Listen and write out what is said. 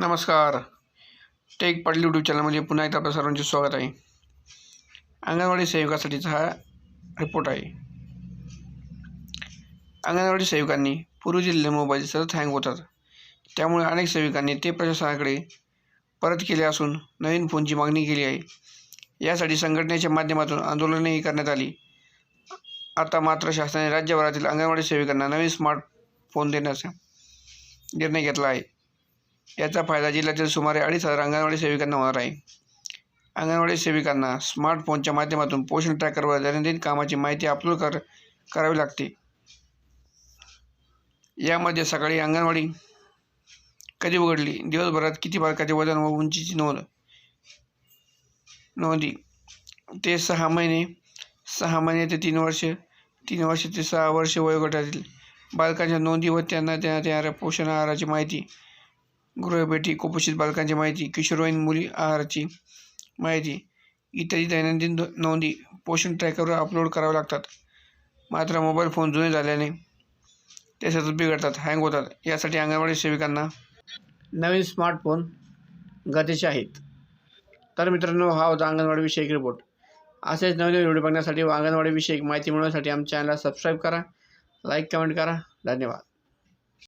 नमस्कार. Take Patil YouTube चॅनलमध्ये पुन्हा एकदा आपल्या सर्वांचे स्वागत आहे. अंगणवाडी सेविकासाठीचा हा रिपोर्ट आहे. अंगणवाडी सेविकांनी पूर्वी दिलेले मोबाईल सतत हँग होतात. त्यामुळे अनेक सेविकांनी ते प्रशासनाकडे परत केले असून नवीन फोनची मागणी केली आहे. यासाठी संघटनेच्या माध्यमातून आंदोलनही करण्यात आली. आता मात्र शासनाने राज्यभरातील अंगणवाडी सेविकांना नवीन स्मार्टफोन देण्याचा निर्णय घेतला आहे. याचा फायदा जिल्ह्यातील सुमारे अडीच हजार अंगणवाडी सेविकांना होणार आहे. अंगणवाडी सेविकांना स्मार्टफोनच्या माध्यमातून पोषण ट्रॅकरवर दैनंदिन कामाची माहिती अपलोड कर करावी लागते. यामध्ये सकाळी अंगणवाडी कधी उघडली? दिवसभरात किती बालकाचे वजन व उंचीची नोंद? नोंदी. ते सहा महिने सहा महिने ते तीन वर्ष तीन वर्ष ते सहा वर्ष वयोगटातील बालकांच्या नोंदी व त्यांना देण्यात येणाऱ्या पोषण आहाराची माहिती गृहभेटी कुपोषित बालकांची माहिती किशोरवयीन मुली आहाराची माहिती इत्यादी दैनंदिन नोंदी पोषण ट्रॅकरवर अपलोड कराव्या लागतात. मात्र मोबाईल फोन जुने झाल्याने ते सतत बिघडतात हँग होतात. यासाठी अंगणवाडी सेविकांना नवीन स्मार्टफोन गरजेचे आहेत. तर मित्रांनो हा होता अंगणवाडीविषयक रिपोर्ट असेच नवीन व्हिडिओ बघण्यासाठी व अंगणवाडीविषयक माहिती मिळवण्यासाठी आमच्या चॅनलला सबस्क्राईब करा लाईक कमेंट करा. धन्यवाद.